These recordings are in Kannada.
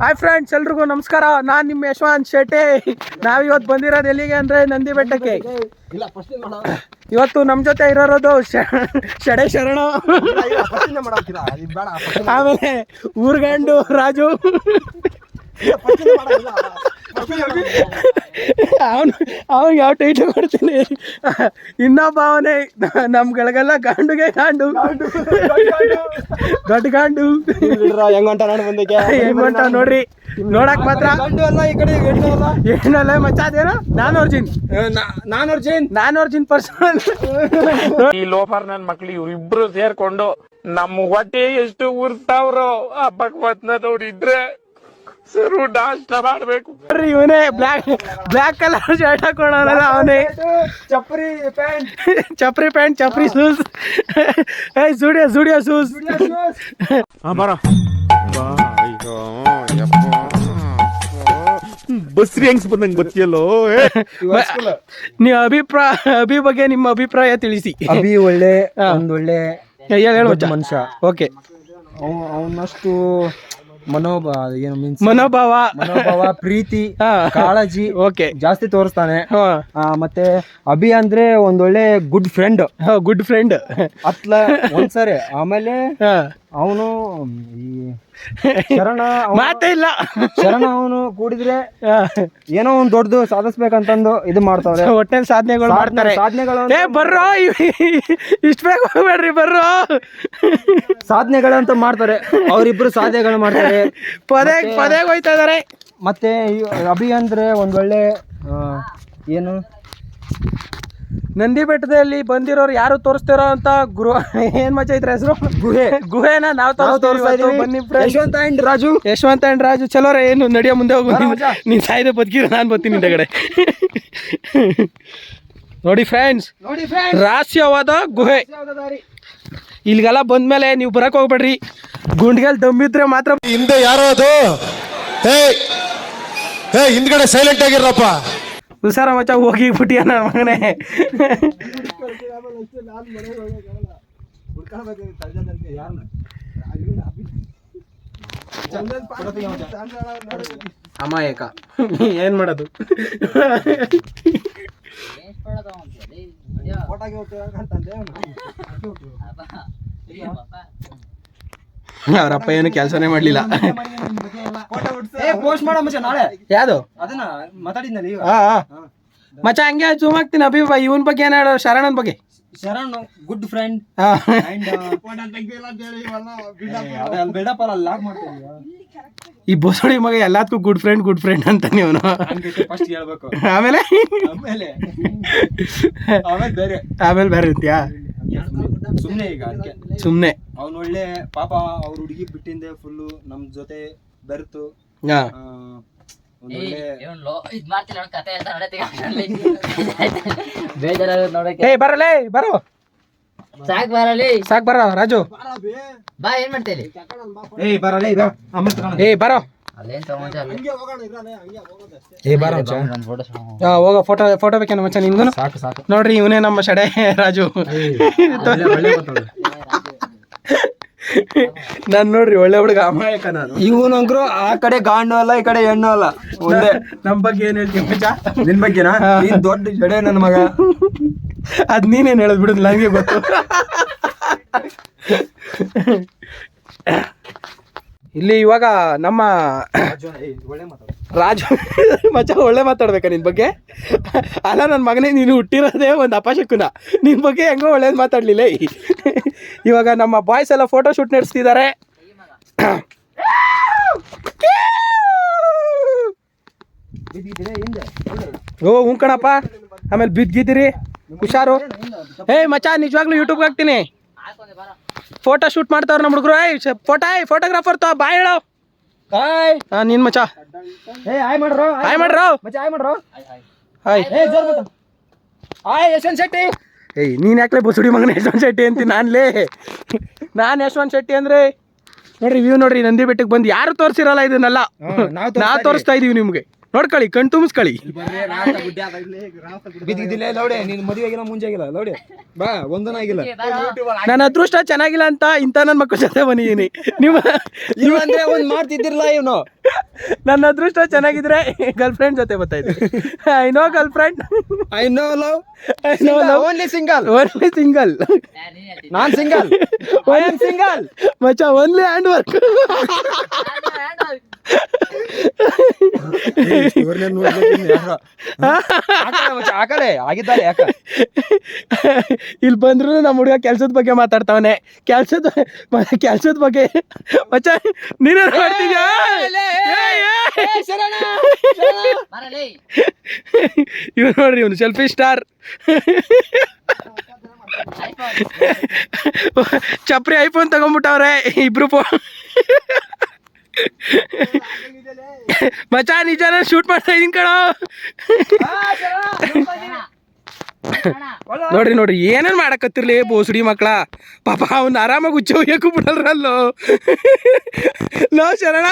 ಹಾಯ್ ಫ್ರೆಂಡ್ಸ್ ಎಲ್ರಿಗೂ ನಮಸ್ಕಾರ. ನಾನು ನಿಮ್ಮ ಯಶವಂತ್ ಶೆಟ್ಟಿ. ನಾವಿವತ್ತು ಬಂದಿರೋದು ಎಲ್ಲಿಗೆ ಅಂದರೆ ನಂದಿ ಬೆಟ್ಟಕ್ಕೆ. ಇವತ್ತು ನಮ್ಮ ಜೊತೆ ಇರೋದು ಶಡೆ ಶರಣ. ಆಮೇಲೆ ಊರ್ಗಂಡು ರಾಜು. ಅವನು ಅವನಿಗೆ ಯಾವ ಟೈಟ್ ಕೊಡ್ತೀನಿ? ಇನ್ನೊಬ್ಬ ಅವನೇ ನಮ್ಗಳಿಗೆಲ್ಲ ಗಾಂಡುಗೆ ಗಾಂಡು. ದೊಡ್ಡ ಗಾಂಡು ಹೆಂಗಂಟ ನೋಡಿ ಬಂದಕ್ಕೆ ಹೆಂಗಂಟ ಹೊಂಟ ನೋಡ್ರಿ. ನೋಡಕ್ ಮಾತ್ರ. ಗಂಡು ಅಲ್ಲ ಈ ಕಡೆ ಹೆಣ್ಣು ಅಲ್ಲ. ಏನಲ್ಲ ಮಚ್ಚ ನಾನ್ ನಾನು ನಾನ್ ನಾನು ನಾನ್ ನಾನು ಅರ್ಜುನ್ ಪರ್ಸನ್ ಈ ಲೋಫರ್ ನನ್ ಮಕ್ಳು ಇವ್ರಿಬ್ರು ಸೇರ್ಕೊಂಡು ನಮ್ಮ ಹೊಟ್ಟೆ ಎಷ್ಟು ಉರ್ತಾವ್ರೋ ಆ ಭಗವತ್ನದವ್ರು ಇದ್ರೆ ಸರು ನಾಷ್ಟ ಮಾಡ್ಬೇಕು. ಇವನೇ ಬ್ಲ್ಯಾಕ್ ಬ್ಲ್ಯಾಕ್ ಕಲರ್ ಶರ್ಟ್ ಹಾಕೊಂಡವನಲ್ಲ ಅವನೇ. ಚಪ್ರಿ ಪ್ಯಾಂಟ್ ಚಪ್ರಿ ಪ್ಯಾಂಟ್ ಚಪ್ರಿ ಶೂಸ್ ಏ ಜುಡಿಯೋ ಜುಡಿಯೋ ಶೂಸ್ ಬಸ್ರಿ ಹೆಂಗ್ಸ್ ಬಂದಂಗ್ ಗೊತ್ತಿಯಲ್ಲೋ ನೀವು ಅಭಿಪ್ರಾಯ ಅಭಿ ಬಗ್ಗೆ ನಿಮ್ಮ ಅಭಿಪ್ರಾಯ ತಿಳಿಸಿ. ಅಭಿ ಒಳ್ಳೆ ಹಾ. ಒಂದ್ ಒಳ್ಳೆ ಹೇಳು ಮನುಷ್ಯ. ಓಕೆ. ಅವನಷ್ಟು ಮನೋಭ ಏನು ಮೀನ್ಸ್ ಮನೋಭಾವ. ಮನೋಭಾವ ಪ್ರೀತಿ. ಕಾಳಜಿ ಓಕೆ. ಜಾಸ್ತಿ ತೋರಿಸ್ತಾನೆ. ಹಾ. ಆ, ಮತ್ತೆ ಅಭಿ ಅಂದ್ರೆ ಒಂದೊಳ್ಳೆ ಗುಡ್ ಫ್ರೆಂಡ್ ಗುಡ್ ಫ್ರೆಂಡ್ ಅತ್ಲ ಒಂದ್ಸರಿ ಆಮೇಲೆ ಹಾ. ಅವನು ಈ ಶರಣ ಮಾತೇ ಇಲ್ಲ. ಶರಣ ಅವನು ಕೂಡಿದ್ರೆ. ಏನೋ ಒಂದು ದೊಡ್ಡದು ಸಾಧಿಸ್ಬೇಕಂತಂದು ಇದು ಮಾಡ್ತಾವ್ರೆ. ಹೊಟ್ಟೆ ಸಾಧನೆಗಳು ಮಾಡ್ತಾರೆ. ಸಾಧನೆಗಳು ಏ ಬರ್ರೋ ಇಷ್ಟ ಬೇಗ ಹೋಗ್ಬೇಡ್ರಿ ಬರ್ರೋ. ಸಾಧನೆಗಳಂತ ಮಾಡ್ತಾರೆ. ಅವರಿಬ್ರು ಸಾಧನೆಗಳು ಮಾಡ್ತಾರೆ. ಪದೇ ಪದೇ ಹೋಯ್ತಾ ಇದಾರೆ. ಮತ್ತೆ ಅಭಿ ಅಂದ್ರೆ ಒಂದ್ ಒಳ್ಳೆ ಏನು? ನಂದಿ ಬೆಟ್ಟದಲ್ಲಿ ಬಂದಿರೋರು ಯಾರು ತೋರಿಸ್ತಿರೋ ಅಂತ ಗುರು ಏನ್ ಮಜಾ ಇದ್ರ ಹೆಸರು? ಗುಹೆ. ಗುಹೆನ ನಾವು ತೋರಿಸ್ತಾ ಇದೀವಿ. ಬನ್ನಿ. ಯಶವಂತ ಅಂಡ್ ರಾಜು. ಯಶವಂತ ಅಂಡ್ ರಾಜು ಚಲೋ ರೇ ಏನು ನಡಿಯೋ ಮುಂದೆ ಹೋಗು. ನೀನು- ಸಾಯ್ದೆ ಬದುಕಿರ ನಾನು ಬರ್ತೀನಿ ಹಿಂದಗಡೆ ನೋಡಿ ಫ್ರೆಂಡ್ಸ್ ನೋಡಿ ರಹಸ್ಯವಾದ ಗುಹೆ. ಇಲ್ಲಿಗೆಲ್ಲ ಬಂದ್ಮೇಲೆ ನೀವು ಬರಕ್ ಹೋಗ್ಬೇಡ್ರಿ. ಗುಂಡ್ಗೆಲ್ ದಮ್ಮಿದ್ರೆ ಮಾತ್ರ ಹಿಂದೆ ಯಾರೋ ಅದು? ಹೇ ಹೇ ಹಿಂದ್ಗಡೆ ಸೈಲೆಂಟ್ ಆಗಿರಪ್ಪ ಹುಷಾರ ಮಚ್ಚ ಹೋಗಿ ಬಿಟ್ಟಿಯ ನನ್ನ ಮಗನೇ ಅಮಾಯಕ ಏನ್ ಮಾಡೋದು ಅವರಪ್ಪ ಏನು ಕೆಲಸನೇ ಮಾಡ್ಲಿಲ್ಲ. ಪೋಸ್ಟ್ ಮಾಡೋ ಮಚ್ಚ ನಾಳೆ. ಯಾವ್ದು? ಅದನ್ನ ಮಾತಾಡಿದ್ನಲ್ಲಿ ಹಾ. ಮಚ್ಚ ಹಂಗೆ ಜೂಮ್ ಹಾಕ್ತೀನಿ ಅಭಿ ಇವನ್ ಬಗ್ಗೆ ಏನ್ ಹೇಳೋ ಶರಣನ್ ಬಗ್ಗೆ. ಶರಣ್ ಗುಡ್ ಫ್ರೆಂಡ್ ಈ ಬೋಸಡಿ ಮಗ ಎಲ್ಲದಕ್ಕೂ ಗುಡ್ ಫ್ರೆಂಡ್ ಗುಡ್ ಫ್ರೆಂಡ್ ಅಂತ ನೀವು ಫಸ್ಟ್ ಹೇಳ್ಬೇಕು. ಆಮೇಲೆ? ಆಮೇಲೆ. ಆಮೇಲೆ ಬೇರೆ. ಆಮೇಲೆ ಬೇರೆ ಅಂತ್ಯಾ? ಸುಮ್ನೆ ಈಗ ಅದಕ್ಕೆ. ಸುಮ್ಮನೆ ಅವ್ನು ಒಳ್ಳೆ ಪಾಪ ಅವ್ರ ಹುಡುಗಿ ಬಿಟ್ಟಿಂದೆ ಫುಲ್ಲು ನಮ್ ಜೊತೆ ಬೆರೆತು. ಹಾ. ಬರಲೇ ಬರೋ. ಸಾಕ್ ಬರಲಿ ಸಾಕ್ ಬರೋ ರಾಜು. ಬಾ ಏನ್ ಮಾಡ್ತೇಲಿ ಏಯ್ ಬರಲೇ. ಏಯ್ ಬರೋ. ಅಲ್ಲೇನ್ ತಗೊಂಡ್ ಏ ಬರೋ ಒಂದ್ ಫೋಟೋ ಹಾ ಹೋಗ ಫೋಟೋ ಫೋಟೋ ಬೇಕೇನು ಮಚ್ಚ ನಿಮ್ದು ಸಾಕು ಸಾಕು. ನೋಡ್ರಿ ಇವನೇ ನಮ್ಮ ಶಡೆ ರಾಜು. ನಾನು ನೋಡ್ರಿ ಒಳ್ಳೆ ಹುಡುಗ. ಅಮಾಯಕ ನಾನು. ಇವನಂಗ್ರು ಆ ಕಡೆ ಗಾಂಡು ಅಲ್ಲ ಈ ಕಡೆ ಹೆಣ್ಣು ಅಲ್ಲ. ಒಂದೇ. ನಮ್ ಬಗ್ಗೆ ಏನ್ ಹೇಳ್ತೀನಿ ಮಚ್ಚ? ನಿನ್ ಬಗ್ಗೆನಾ? ನೀನ್ ದೊಡ್ಡ ಜಡೆ ನನ್ನ ಮಗ. ಅದ್ ನೀನೇನ್ ಹೇಳದ್ ಬಿಡುದು ನನಗೆ ಗೊತ್ತು. ಇಲ್ಲಿ ಇವಾಗ ನಮ್ಮ ರಾಜ ಮಚ್ಚ ಒಳ್ಳೆ ಮಾತಾಡ್ಬೇಕಾ ನಿನ್ ಬಗ್ಗೆ? ಅಲ್ಲ ನನ್ನ ಮಗನೇ ನೀನು ಹುಟ್ಟಿರೋದೇ ಒಂದು ಅಪಶಕುನ. ನಿನ್ ಬಗ್ಗೆ ಹೆಂಗೋ ಒಳ್ಳೇದು ಮಾತಾಡ್ಲಿಲ್ಲ ಇವಾಗ ನಮ್ಮ ಬಾಯ್ಸ್ ಎಲ್ಲ ಫೋಟೋ ಶೂಟ್ ನಡೆಸ್ತಿದ್ದಾರೆ. ಓ ಹ್ಞೂ ಕಣಪ್ಪ. ಆಮೇಲೆ ಬಿದ್ದಿದ್ದೀರಿ. ಹುಷಾರು. ಏಯ್ ಮಚಾ ನಿಜವಾಗ್ಲೂ ಯೂಟ್ಯೂಬ್ಗೆ ಹಾಕ್ತೀನಿ. ಫೋಟೋ ಶೂಟ್ ಮಾಡ್ತಾವ್ರ ನಮ್ಮ ಹುಡುಗರು. ಏಯ್ ಫೋಟೋ ಫೋಟೋಗ್ರಾಫರ್ ತೋ ಬಾಯ್ ಹೇಳೋ. ಹಾಯ್ ಹಾ ನಿನ್ ಮಚ ಏ ಹಾಯ್ ಮಾಡ್ರೋ ಹಾಯ್ ಮಾಡ್ರೋ. ಮಚ್ಚಾ ಹಾಯ್ ಮಾಡ್ರೋ. ಹಾಯ್ ಏ ಜೋರ್ ಮಾತು ಹಾಯ್ ಯಶವಂತ್ ಶೆಟ್ಟಿ. ಏಯ್ ನೀನ್ ಯಾಕ್ಲೆ ಬಸುಡಿ ಮಗನ ಯಶವಂತ್ ಶೆಟ್ಟಿ ಅಂತೀನಿ ನಾನ್ಲೇ. ನಾನು ಯಶವಂತ್ ಶೆಟ್ಟಿ ಅಂದ್ರೆ ನೋಡ್ರಿ ವ್ಯೂ ನೋಡ್ರಿ ನಂದಿ ಬೆಟ್ಟಕ್ಕೆ ಬಂದು ಯಾರು ತೋರಿಸಿರಲ್ಲ ಇದನ್ನೆಲ್ಲ? ನಾವ್ ನಾವು ತೋರಿಸ್ತಾ ಇದೀವಿ ನಿಮ್ಗೆ. ನೋಡ್ಕೊಳ್ಳಿ ಕಣ್ ತುಂಬಿಸ್ಕೊಳ್ಳಿ ಬಿದ್ದಿದ್ದಿಲ್ಲ ಲೌಡೆ ನೀನ್ ಮದುವೆ ಆಗಿಲ್ಲ ಮುಂಜೆ ಆಗಿಲ್ಲ ಲೌಡೆ. ಬಾ ಒಂದನ ಆಗಿಲ್ಲ. ನನ್ನ ಅದೃಷ್ಟ ಚೆನ್ನಾಗಿಲ್ಲ ಅಂತ ಇಂಥ ನನ್ನ ಮಕ್ಕಳ ಜೊತೆ ಬಂದಿದ್ದೀನಿ. ನಿಮ್ಮ ನೀವು ಅಂದ್ರೆ ಒಂದ್ ಮಾಡ್ತಿದ್ದಿರಲ್ಲ ಇವನು. ನನ್ನ ಅದೃಷ್ಟ ಚೆನ್ನಾಗಿದ್ರೆ ಗರ್ಲ್ ಫ್ರೆಂಡ್ ಜೊತೆ ಬರ್ತಾ ಇದ್ದೆ I no girl friend I no love I no love only single only single non single I am single ಮಚ್ಚ ಓನ್ಲಿ ಹ್ಯಾಂಡ್ ವರ್ಕ್ ಇಲ್ಲಿ ಬಂದ್ರು ನಮ್ಮ ಹುಡುಗ ಕೆಲ್ಸದ ಬಗ್ಗೆ ಮಾತಾಡ್ತಾವನೆ. ಕೆಲ್ಸದ ಕೆಲ್ಸದ ಬಗ್ಗೆ ಮಚ್ಚ ನೀನೇ ಮಾಡ್ತಿದ್ಯಾ ಇವ್ ನೋಡ್ರಿ ಇವನು ಸೆಲ್ಫಿ ಸ್ಟಾರ್. ಚಪ್ರಿ ಐಫೋನ್ ತಗೊಂಡ್ಬಿಟ್ಟವ್ರೆ ಇಬ್ರು ಫೋ ಮಚ್ಚ ನಿಜಾನ ಶೂಟ್ ಮಾಡ್ತಾ ಇದೀನಿ ಕಣೋ. ನೋಡ್ರಿ ನೋಡ್ರಿ ಏನೇನ್ ಮಾಡಕತ್ತಿರ್ಲಿ ಬೋಸುಡಿ ಮಕ್ಕಳ ಪಾಪ ಅವ್ನ ಆರಾಮಾಗಿ ಹುಚ್ಚ ಹೋಗ್ಯಕ್ಕೂ ಬಿಡಲ್ರಲ್ಲೋ. ಲೋ ಶರಣ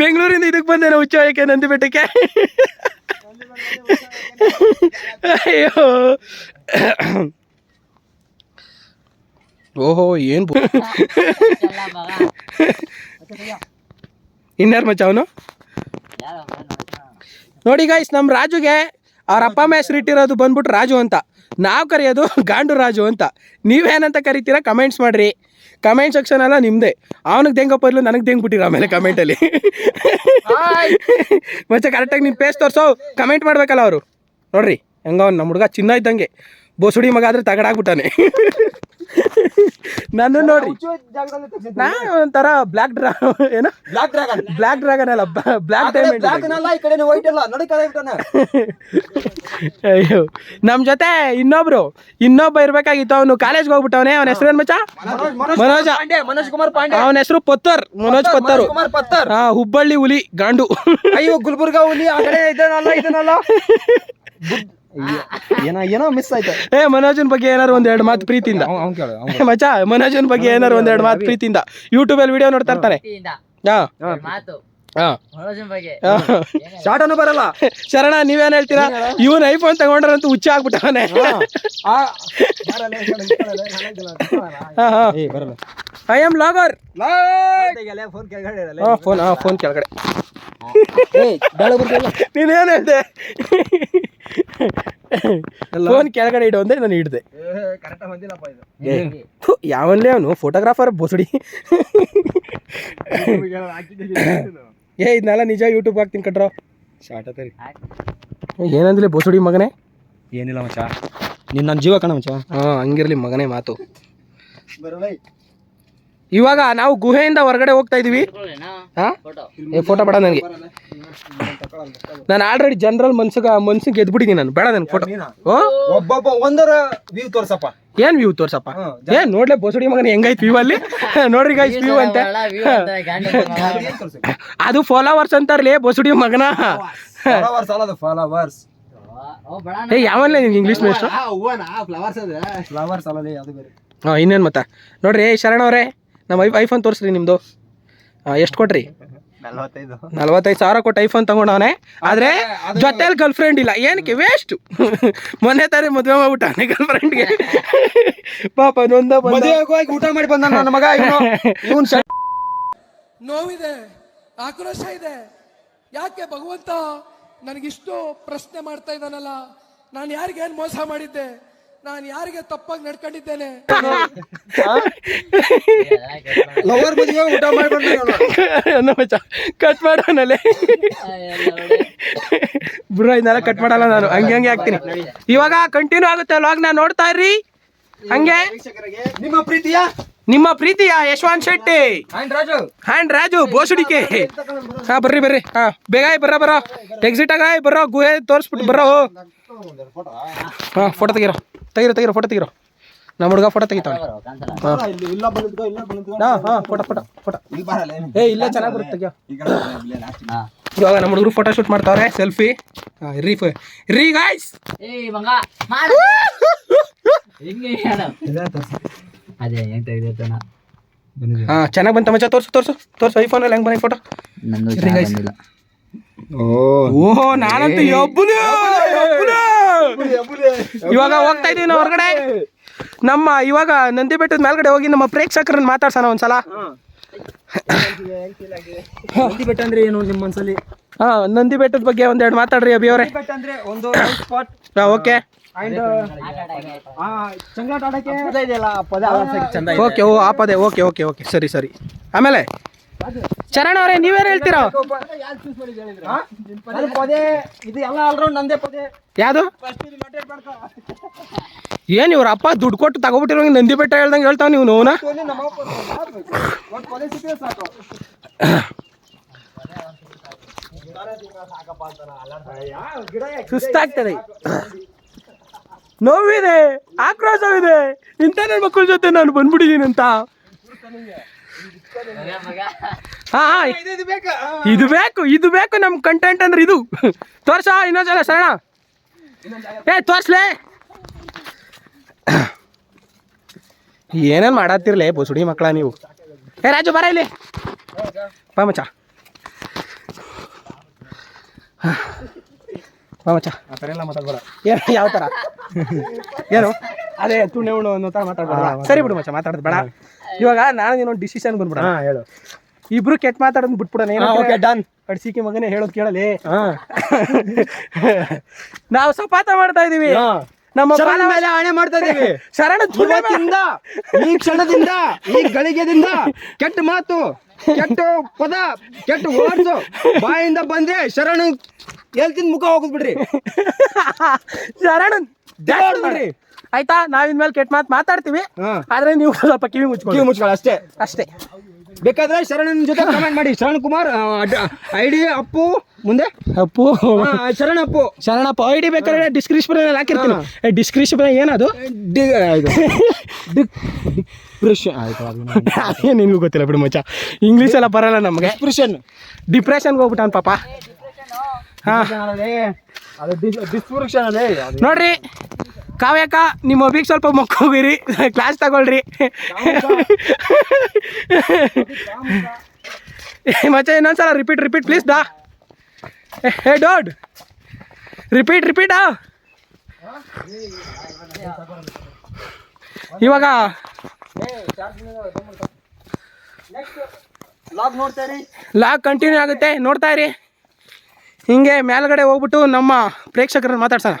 ಬೆಂಗಳೂರಿಂದ ಇದಕ್ಕೆ ಬಂದೇನೆ ಹುಚ್ಚ ಒಯ್ಯಕ್ಕೆ ನಂದಿ ಬೆಟ್ಟಕ್ಕೆ. ಅಯ್ಯೋ. ಓಹೋ ಏನು ಇನ್ಯಾರು ಮಚ್ಚ ಅವನು? ನೋಡಿ ಗೈಸ್ ನಮ್ಮ ರಾಜುಗೆ ಅವ್ರ ಅಪ್ಪ ಅಮ್ಮ ಹೆಸರು ಇಟ್ಟಿರೋದು ಬಂದ್ಬಿಟ್ಟು ರಾಜು ಅಂತ. ನಾವು ಕರೆಯೋದು ಗಾಂಡು ರಾಜು ಅಂತ. ನೀವೇನಂತ ಕರಿತೀರಾ ಕಮೆಂಟ್ಸ್ ಮಾಡ್ರಿ. ಕಮೆಂಟ್ ಸೆಕ್ಷನ್ ಎಲ್ಲ ನಿಮ್ಮದೇ ಅವನಿಗೆ ದೆಂಗಪ್ಪ ಇರ್ಲು ನನಗೆ ದೆಂಗ್ ಬಿಟ್ಟಿರ ಆಮೇಲೆ ಕಮೆಂಟಲ್ಲಿ ಮತ್ತೆ ಕರೆಕ್ಟಾಗಿ ನಿಮ್ಮ ಪೇಸ್ ತೋರಿಸೋ. ಕಮೆಂಟ್ ಮಾಡಬೇಕಲ್ಲ ಅವರು. ನೋಡ್ರಿ, ಹೆಂಗ ಅವ್ನು ನಮ್ಮ ಹುಡುಗ ಚಿನ್ನ ಇದ್ದಂಗೆ. ಬೋಸುಡಿ ಮಗ ಆದ್ರೆ ತಗಡಾಗ್ಬಿಟ್ಟಾನೆ. ನನ್ನ ನೋಡ್ರಿ ನಾ ಒಂಥರ ಬ್ಲಾಕ್ ಡ್ರಾ ಏನ? ಬ್ಲಾಕ್ ಡ್ರಾಗನ್ ಬ್ಲಾಕ್ ಡ್ರಾಗನ್ ಅಲ್ಲ ಬ್ಲಾಕ್ ಡೈಮಂಡ್ ಈ ಕಡೆ ವೈಟ್ ಅಲ್ಲ ಅಯ್ಯೋ. ನಮ್ಮ ಜೊತೆ ಇನ್ನೊಬ್ರು ಇನ್ನೊಬ್ಬ ಇರ್ಬೇಕಾಗಿತ್ತು. ಅವನು ಕಾಲೇಜ್ಗೆ ಹೋಗ್ಬಿಟ್ಟವನೆ. ಅವನ ಹೆಸರು ಏನ್ ಮಚ್ಚ? ಮನೋಜ ಮನೋಜ್ ಕುಮಾರ್ ಪಾಂಡೆ ಅವನ ಹೆಸರು ಪತ್ತರ್ ಮನೋಜ್ ಪತ್ತರ್. ಕುಮಾರ್ ಪತ್ತರ್. ಹಾ ಹುಬ್ಬಳ್ಳಿ ಹುಲಿ ಗಾಂಡು. ಅಯ್ಯೋ ಗುಲ್ಬರ್ಗಾ ಹುಲಿ ಆ ಕಡೆ ಇದನ್ನಲ್ಲ ಇದನ್ನಲ್ಲ ಏನೋ ಏನೋ ಮಿಸ್ ಆಯ್ತು. ಏ ಮನೋಜನ್ ಬಗ್ಗೆ ಏನಾರು ಒಂದ್ ಎರಡು ಮಾತು ಪ್ರೀತಿಯಿಂದ. ಅವ್ನು ಕೇಳು ಅವ್ನ್ ಏ ಮಚ್ಚ ಮನೋಜನ್ ಬಗ್ಗೆ ಏನಾರು ಒಂದ್ ಎರಡು ಮಾತು ಪ್ರೀತಿಯಿಂದ. ಯೂಟ್ಯೂಬಲ್ಲಿ ವಿಡಿಯೋ ನೋಡ್ತಾ ಇರ್ತಾನೆ. ಹಾ. ಮಾತು. ಹಾ. ಮನೋಜನ್ ಬಗ್ಗೆ. ಹಾ. ಬರಲ್ಲ. ಶರಣ ನೀವೇನ್ ಹೇಳ್ತೀರಾ? ಇವನ್ ಐಫೋನ್ ತಗೊಂಡ್ರಂತೂ ಹುಚ್ಚ ಆಗ್ಬಿಟ್ಟವನೆ. I am logger phone phone ಹಾ ಫೋನ್ ಕೆಳಗಡೆ. ಏ, ಬೆಳಗ್ಗೆ ನೀನೇನು ಹೇಳ್ದೆ? ಫೋನ್ ಕೆಳಗಡೆ ಇಡು ಅಂದ್ರೆ ನಾನು ಇಡ್ದೆ. ಏ, correct ಬಂದಿಲ್ಲಪ್ಪ ಇದು. ಥು, ಯಾವನ್ಲೇ ಅವನು ಫೋಟೋಗ್ರಾಫರ್ ಬೋಸಡಿ. ಏ ಇದನ್ನೆಲ್ಲ ನಿಜ ಯೂಟ್ಯೂಬ್ ಹಾಕ್ತೀನಿ ಕಟ್ರೋ ಶಾರ್ಟ್ ಆತರಿ. ಏನಂದ್ಲಿ ಬೋಸಡಿ ಮಗನೇ? ಏನಿಲ್ಲ ಮಚ್ಚ. ನೀನು ನನ್ನ ಜೀವ ಕಣ ಮಚ್ಚ. ಹಾ ಹಂಗಿರ್ಲಿ ಮಗನೇ ಮಾತು. ಇವಾಗ ನಾವು ಗುಹೆಯಿಂದ ಹೊರಗಡೆ ಹೋಗ್ತಾ ಇದೀವಿ. ಹಾ? ಫೋಟೋ ಏ ಫೋಟೋ ಬೇಡ ನನಗೆ. ನಾನು ಆಲ್ರೆಡಿ ಜನರಲ್ ಮನ್ಸಿಗೆ ಮನ್ಸಿಗೆ ಗೆದ್ಬಿಟ್ಟಿದ್ದೀನಿ ನಾನು. ಬೇಡ ನನ್ನ ಫೋಟೋ ಓ ಒಬ್ಬೊಬ್ಬ ಒಂದರ ವ್ಯೂ ತೋರ್ಸಪ್ಪ. ಏನ್ ವ್ಯೂ ತೋರ್ಸಪ್ಪ? ಏನ್ ನೋಡ್ಲೆ ಬೋಸಡಿ ಮಗನ ಹೆಂಗೈತ್ ವ್ಯೂ ಅಲ್ಲಿ? ನೋಡ್ರಿ ಗೈಸ್ ವ್ಯೂ ಅಂತ. ಅದು ಫಾಲೋವರ್ಸ್ ಅಂತಾರ್ಲಿ ಬೋಸಡಿ ಮಗನ. ಫಾಲೋವರ್ಸ್ ಅಲ್ಲ ಫಾಲೋವರ್ಸ್ ಏ ಯಾವನ್ಲೇ ನಿನ್ಗೆ ಇಂಗ್ಲೀಷ್ ಮೇಸ್ಟ್ರು ಫ್ಲವರ್ಸ್ ಅಲ್ಲ ಅದು. ಬೇರೆ ಹಾಂ ಇನ್ನೇನು ಮತ್ತೆ? ನೋಡ್ರಿ ಶರಣ ಅವರೇ ನಮ್ಮ ಐಫೋನ್ ತೋರಿಸ್ರಿ ನಿಮ್ಮದು ಎಷ್ಟು ಕೊಟ್ರಿ? ನಲ್ವತ್ತೈದು. ನಲ್ವತ್ತೈದು ಸಾವಿರ ಕೊಟ್ಟು ಐಫೋನ್ ತಗೊಂಡವನೆ ಆದ್ರೆ ಜೊತೆಲಿ ಗರ್ಲ್ ಫ್ರೆಂಡ್ ಇಲ್ಲ. ಏನಕ್ಕೆ? ವೇಸ್ಟ್ ಮೊನ್ನೆ ತಾನೇ ಮದುವೆ ಮಾಡ್ಬಿಟ್ಟಾನೆ ಗರ್ಲ್ ಫ್ರೆಂಡ್ಗೆ ಪಾಪ ನೊಂದ ಹೋಗಿ ಊಟ ಮಾಡಿ ಬಂದ ನನ್ನ ಮಗ ಇವನು. ಇವನ್ ನೋವಿದೆ ಆಕ್ರೋಶ ಇದೆ. ಯಾಕೆ ಭಗವಂತ ನನಗಿಷ್ಟು ಪ್ರಶ್ನೆ ಮಾಡ್ತಾ ಇದ್ದಾನಲ್ಲ? ನಾನು ಯಾರಿಗೇನು ಮೋಸ ಮಾಡಿದ್ದೆ? ನಾನು ಯಾರಿಗೆ ತಪ್ಪಾಗಿ ನಡ್ಕೊಂಡಿದ್ದೇನೆ? ಲವರ್ ಮದುವೆ ಊಟ ಮಾಡಿ ಬಂದ ಇವನು ಕಟ್ ಮಾಡೋನಲ್ಲೇ. ಬ್ರೋ ಇದನ್ನೆಲ್ಲ ಕಟ್ ಮಾಡಲ್ಲ ನಾನು. ಹಂಗೆ ಹಂಗೆ ಹಾಕ್ತೀನಿ. ಇವಾಗ ಕಂಟಿನ್ಯೂ ಆಗುತ್ತೆ ಲಾಗ್ ನಾ ನೋಡ್ತಾ ಇರ್ರಿ. ಹಂಗೆ. ನಿಮ್ಮ ಪ್ರೀತಿಯ? ನಿಮ್ಮ ಪ್ರೀತಿಯ ಯಶವಂತ್ ಶೆಟ್ಟಿ? ಹ್ಯಾಂಡ್ ರಾಜು. ಬೋಸುಡಿಕೆ. ಹಾ ಬರ್ರಿ ಬರ್ರಿ. ಹಾ ಬೇಗ ಬರ್ರ ಬರೋ ಎಕ್ಸಿಟ್ ಆಗ ಬರೋ ಬರ್ರೋ ಗುಹೆ ತೋರಿಸ್ಬಿಟ್ಟು ಬರೋ ಹಾ. ಫೋಟೋ ತೆಗಿರೋ. ತೆಗಿರೋ ತೆಗಿರೋ ಫೋಟೋ ತೆಗಿರೋ. ನಮ್ಮ ಹುಡುಗ ಫೋಟೋ ತೆಗಿತಾನೆ ಇಲ್ಲಿ ಇಲ್ಲ ಬಂದಿದ್ಕೋ ಇಲ್ಲ ಬಂದಿದ್ಕೋ ಹಾ ಫೋಟೋ ಫೋಟೋ ಫೋಟೋ ಏ ಇಲ್ಲೇ ಚೆನ್ನಾಗಿ ಬರುತ್ತೆ ತೆಗಿಯೋ. ಇವಾಗ ನಮ್ಮ ಹುಡುಗರು ಫೋಟೋ ಶೂಟ್ ಮಾಡ್ತಾವ್ರೆ ಸೆಲ್ಫಿ ರೀ ರೀ ಗಾಯ್ಸ್ ಏಯ್ ಮಂಗ ಮಾಡ. ಹಿಂಗೆ ಹೇಳು. ಅದೇ ಹೆಂಗ್ ತೆಗ್ದಿರ್ತಾನ ಬಂದಿದೆ. ಹಾ ಚೆನ್ನಾಗಿ ಬಂತ ಮಚ್ಚ ತೋರ್ಸು ತೋರ್ಸು ತೋರ್ಸು ಐಫೋನಲ್ಲಿ ಹೆಂಗ್ ಬನ್ನಿ ಫೋಟೋ. ಓ ಓಹೋ. ನಾನಂತೂ ಎಬ್ಬುಲು. ಇವಾಗ ಹೋಗ್ತಾ ಇದೀವಿ ನಾವು ಹೊರಗಡೆ. ನಮ್ಮ ಇವಾಗ ನಂದಿ ಬೆಟ್ಟದ ಮೇಲ್ಗಡೆ ಹೋಗಿ ನಮ್ಮ ಪ್ರೇಕ್ಷಕರನ್ನ ಮಾತಾಡ್ಸೋಣ ಒಂದ್ಸಲ. ನಂದಿ ಬೆಟ್ಟ ಅಂದ್ರೆ ಏನು ನಿಮ್ಮ ಒಂದ್ಸಲಿ ಹಾ ನಂದಿ ಬೆಟ್ಟದ ಬಗ್ಗೆ ಒಂದೆರಡು ಮಾತಾಡ್ರಿ ಅಭಿ ಅವರೇ. ಬೆಟ್ಟ ಅಂದ್ರೆ ಒಂದು ಸ್ಪಾಟ್ ಓಕೆ. ಅಂಡ್ ಚಂಗ್ಲಾಟ ಆಡಕ್ಕೆ ಪದ ಇದೆಯಲ್ಲ ಆ ಪದ ಚಂದ ಇದೆ. ಓಕೆ ಓ ಆ ಪದೇ ಓಕೆ ಓಕೆ ಓಕೆ ಸರಿ ಸರಿ. ಆಮೇಲೆ ಚರಣ್ ಅವರೇ ನೀವೇನು ಹೇಳ್ತೀರಾ? ಪದೇ ಇದು ಎಲ್ಲ ಆಲ್ರೌಂಡ್ ನಂದೇ ಪದೇ. ಯಾವುದು? ಏನು ಇವ್ರ ಅಪ್ಪ ದುಡ್ಡು ಕೊಟ್ಟು ತಗೋಬಿಟ್ಟಿರೋ ನಂದಿ ಬೆಟ್ಟ ಹೇಳ್ದಂಗೆ ಹೇಳ್ತಾವ ನೀವು ನೋವು ಒಂದು ನಮ್ಮ ಅಪ್ಪ ಒಂದು ಪದೇ ಸಿಕ್ಕಿದ್ರೆ ಸಾಕು. ಸುಸ್ತಾಗ್ತದೆ. ನೋವಿದೆ ಆಕ್ರೋಶವಿದೆ. ಇಂಥ ನನ್ನ ಮಕ್ಕಳ ಜೊತೆ ನಾನು ಬಂದ್ಬಿಟ್ಟಿದ್ದೀನಿ ಅಂತ ಹಾ ಹಾ ಇದು ಬೇಕು? ಇದು ಬೇಕು ನಮ್ಮ ಕಂಟೆಂಟ್ ಅಂದ್ರೆ ಇದು. ತೋರ್ಸ ಇನ್ನೊಂದ್ಸಲ ಶರಣ. ಏ ತೋರ್ಸ್ಲೆ. ಏನೇನು ಮಾಡತ್ತಿರ್ಲೇ ಬಸುಡಿ ಮಕ್ಕಳ ನೀವು. ಏ ರಾಜು ಬರ ಇಲ್ಲಿ. ಬಾ ಮಚ್ಚ. ಬಾ ಮಚ್ಚ. ಆ ಥರ ಎಲ್ಲ ಮಾತಾಡ್ಬೇಡ. ಏನು ಯಾವ ಥರ ಏನು? ಅದೇ ತುಣೆ ಉಣ್ಣು ಅನ್ನೋ ತರ ಮಾತಾಡ್ಬೇಡ. ಸರಿ ಬಿಡು ಮಚ್ಚ ಮಾತಾಡೋದು ಬೇಡ ಇವಾಗ ನಾನು ನೀನು ಡಿಸಿಷನ್ ಬಂದ್ಬಿಡ. ಹೇಳು. ಇಬ್ರು ಕೆಟ್ಟ ಮಾತಾಡೋದು ಬಿಟ್ಬಿಡೋಣ. ಏನೋ ಓಕೆ ಡನ್ ಕಡ್ಸಿಕೆ ಮಗನೇ ಹೇಳೋದು ಕೇಳಲಿ. ನಾವು ಸಪಾತ ಮಾಡ್ತಾ ಇದೀವಿ. ನಮ್ಮ ಶರಣ ಮೇಲೆ ಆಣೆ ಮಾಡ್ತಾ ಇದೀವಿ. ಶರಣ ಇವತ್ತಿಂದ ಈ ಕ್ಷಣದಿಂದ ಈ ಗಳಿಗೆದಿಂದ ಕೆಟ್ಟ ಮಾತು ಕೆಟ್ಟ ಪದ ಕೆಟ್ಟ ವರ್ಡ್ಸ್ ಬಾಯಿಂದ ಬಂದ್ರೆ ಶರಣ ಹೇಳ್ತಿದ್ ಮುಖ ಹೋಗ್ಬಿಡ್ರಿ. ಶರಣ ಡ್ಯಾಡ್ ಮಾಡ್ರಿ. ನಾವಿನ ಮೇಲೆ ಕೆಟ್ಟ ಮಾತು ಮಾತಾಡ್ತೀವಿ. ಆದ್ರೆ ನೀವು ಸ್ವಲ್ಪ ಕಿವಿ ಕಿವಿ ಮುಚ್ಕೊಳ್ಳಿ ಮುಚ್ಕೊಳ್ಳಿ ಅಷ್ಟೇ. ಅಷ್ಟೇ. ಬೇಕಾದ್ರೆ ಶರಣನ ಜೊತೆ ಕಮೆಂಟ್ ಮಾಡಿ. ಶರಣ್ ಕುಮಾರ್ ಐಡಿ ಅಪ್ಪು ಮುಂದೆ? ಅಪ್ಪು. ಶರಣಪ್ಪು ಶರಣ್ ಅಪ್ಪು. ಶರಣಪ್ಪ ಐ ಡಿ ಬೇಕಾದ್ರೆ ಡಿಸ್ಕ್ರಿಪ್ಷನ್ ಅಲ್ಲಿ ಹಾಕಿರ್ತೀನಿ. ಡಿಸ್ಕ್ರಿಪ್ಷನ್ ಏನದು. ಡಿಪ್ರೆಷನ್. ಆಯ್ತು ಅದು ಅದೇನ್ ನಿನ್ಗೂ ಗೊತ್ತಿಲ್ಲ ಬಿಡು ಮಚ್ಚ. ಇಂಗ್ಲೀಷ್ ಎಲ್ಲ ಬರಲ್ಲ ನಮಗೆ. ಡಿಪ್ರೆಷನ್. ಡಿಪ್ರೆಷನ್ಗೆ ಹೋಗ್ಬಿಟ್ಟಾನ ಪಾಪ. ಹಾಂ ನೋಡ್ರಿ. ಕಾವ್ಯಕ್ಕ, ನಿಮ್ಮ ಒಬ್ಬಿಗೆ ಸ್ವಲ್ಪ ಮಕ್ಕೋಗಿರಿ ಕ್ಲಾಸ್ ತಗೊಳ್ರಿ. ಮತ್ತೆ ಇನ್ನೊಂದ್ಸಲ ರಿಪೀಟ್ ರಿಪೀಟ್ ಪ್ಲೀಸ್ ದಾ ಹೇ ಡೋಡ್ ರಿಪೀಟ್ ರಿಪೀಟ್ ಇವಾಗ ಲಾಗ್ ಕಂಟಿನ್ಯೂ ಆಗುತ್ತೆ. ನೋಡ್ತಾ ಇರಿ. ಹಿಂಗೆ ಮೇಲ್ಗಡೆ ಹೋಗ್ಬಿಟ್ಟು ನಮ್ಮ ಪ್ರೇಕ್ಷಕರನ್ನ ಮಾತಾಡ್ಸೋಣ.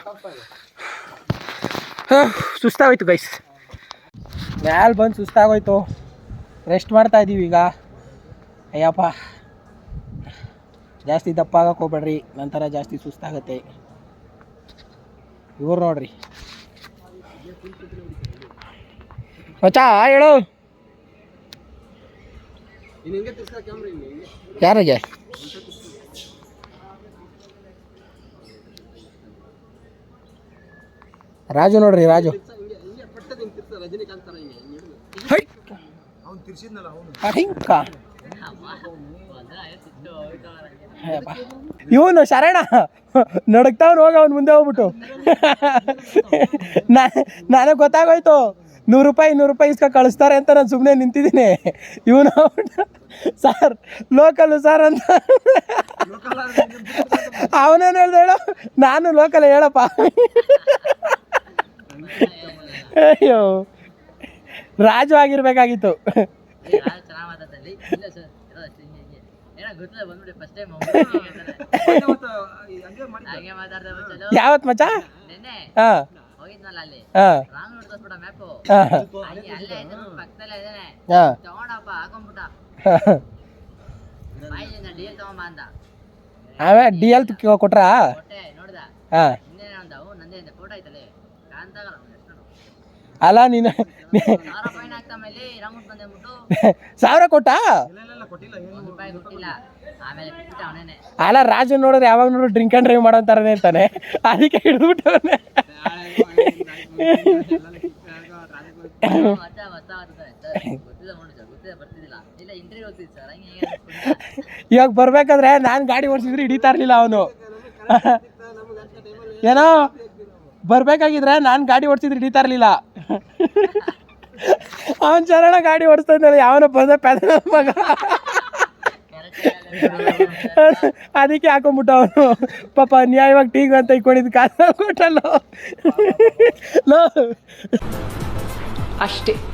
ಸುಸ್ತಾಗೋಯ್ತು ಗೈಸ್ ಮ್ಯಾಲ್ ಬಂದು ಸುಸ್ತಾಗೋಯ್ತು. ರೆಸ್ಟ್ ಮಾಡ್ತಾ ಇದ್ದೀವಿ ಈಗ. ಅಯ್ಯಪ್ಪ. ಜಾಸ್ತಿ ದಪ್ಪ ಆಗಕ್ಕೆ ಹೋಗ್ಬೇಡ್ರಿ, ನಂತರ ಜಾಸ್ತಿ ಸುಸ್ತಾಗತ್ತೆ. ಇವ್ರು ನೋಡ್ರಿ. ಮಚ್ಚಾ ಹೇಳು. ಯಾರಿಗೆ? ರಾಜು ನೋಡ್ರಿ, ರಾಜು. ಇವನು ಶರಣ. ನಡಕ್ತಾವ್ ಹೋಗ, ಅವ್ನು ಮುಂದೆ ಹೋಗ್ಬಿಟ್ಟು. ನನಗೆ ಗೊತ್ತಾಗೋಯ್ತು. ನೂರು ರೂಪಾಯಿ ನೂರು ರೂಪಾಯಿ ಇಸ್ಕ ಕಳಿಸ್ತಾರೆ ಅಂತ ನಾನು ಸುಮ್ಮನೆ ನಿಂತಿದ್ದೀನಿ. ಇವನು ಸರ್ ಲೋಕಲ್ ಸರ್ ಅಂತ. ಅವನೇನು ಹೇಳ್ದೆ ಹೇಳು? ನಾನು ಲೋಕಲ್ ಹೇಳಪ್ಪ ಅಯ್ಯೋ ರಾಜು ಆಗಿರ್ಬೇಕಾಗಿತ್ತು ಚೆನ್ನಾಗಿ ಮಾತಾಡ್ತಾರೆ ಇಲ್ಲ ಸರ್ ಏನೋ ಗೊತ್ತಿಲ್ಲ ಬಂದ್ಬಿಡಿ ಫಸ್ಟ್ ಟೈಮ್ ಹಾಗೆ ರಾಜು ಆಗಿರ್ಬೇಕಾಗಿತ್ತು. ಯಾವತ್ ಮಚ್ಚ ಹಾ. ಹೋಗಿದ್ನಲ್ಲ ಅಲ್ಲಿ. ಮ್ಯಾಪು ಅಲ್ಲಿ ಪಕ್ಕದಲ್ಲೇ ಇದ್ದಾನೆ. ತಗೊಂಡಪ್ಪ ಹಾಕೊಂಡ್ಬಿಟ್ಟ ಬಾಯಿಲಿಂದ ಡಿ ಎಲ್ ತಗೊಂಬ ಅಂದ. ಕೊಟ್ರಾ? ನೋಡ್ದ. ಇನ್ನೇನು ನಂದೇ ಫೋಟೋ ಐತಲ್ಲಿ ಕಾಂತಾಗಲ್ಲ ಅಲ್ಲ ನೀನು ಸಾವಿರ ಫೈನ್ ಮೇಲೆ ರಾಮುಟ್ ಬಂದೆ ಅಂದ್ಬಿಟ್ಟು ಸಾವಿರ ಕೊಟ್ಟಾ? ಅಲ್ಲ ರಾಜು ನೋಡಿದ್ರೆ ಯಾವಾಗ ನೋಡು ಡ್ರಿಂಕ್ ಅಂಡ್ ಡ್ರೈವ್ ಮಾಡೋ ಥರನೇ ಇರ್ತಾನೆ ಅದಕ್ಕೆ ಹಿಡಿದ್ಬಿಟ್ಟವನೆ. ಇವಾಗ ಬರ್ಬೇಕಾದ್ರೆ ನಾನು ಗಾಡಿ ಓಡಿಸಿದ್ರೆ ಹಿಡಿತಾ ಇರ್ಲಿಲ್ಲ ಅವನು. ಏನೋ ಬರ್ಬೇಕಾಗಿದ್ರೆ ನಾನು ಗಾಡಿ ಓಡಿಸಿದ್ರೆ ಹಿಡಿತಾ ಇರ್ಲಿಲ್ಲ. ಅವನ್ ಚರಣ ಗಾಡಿ ಓಡಿಸ್ತಾ ಇದ್ದಾನೆ ಯಾವನ ಬಂದ ಪೆದ ಮಗ. ಅದಕ್ಕೆ ಹಾಕೊಂಡ್ಬಿಟ್ಟ ಅವನು. ಪಾಪ ನ್ಯಾಯವಾಗಿ ಟೀಗ್ ಅಂತ ಇಟ್ಕೊಂಡಿದ್ದು ಕಾಸು ಕೊಟ್ಟಲ್ಲ. ಲೋ. ಅಷ್ಟೇ.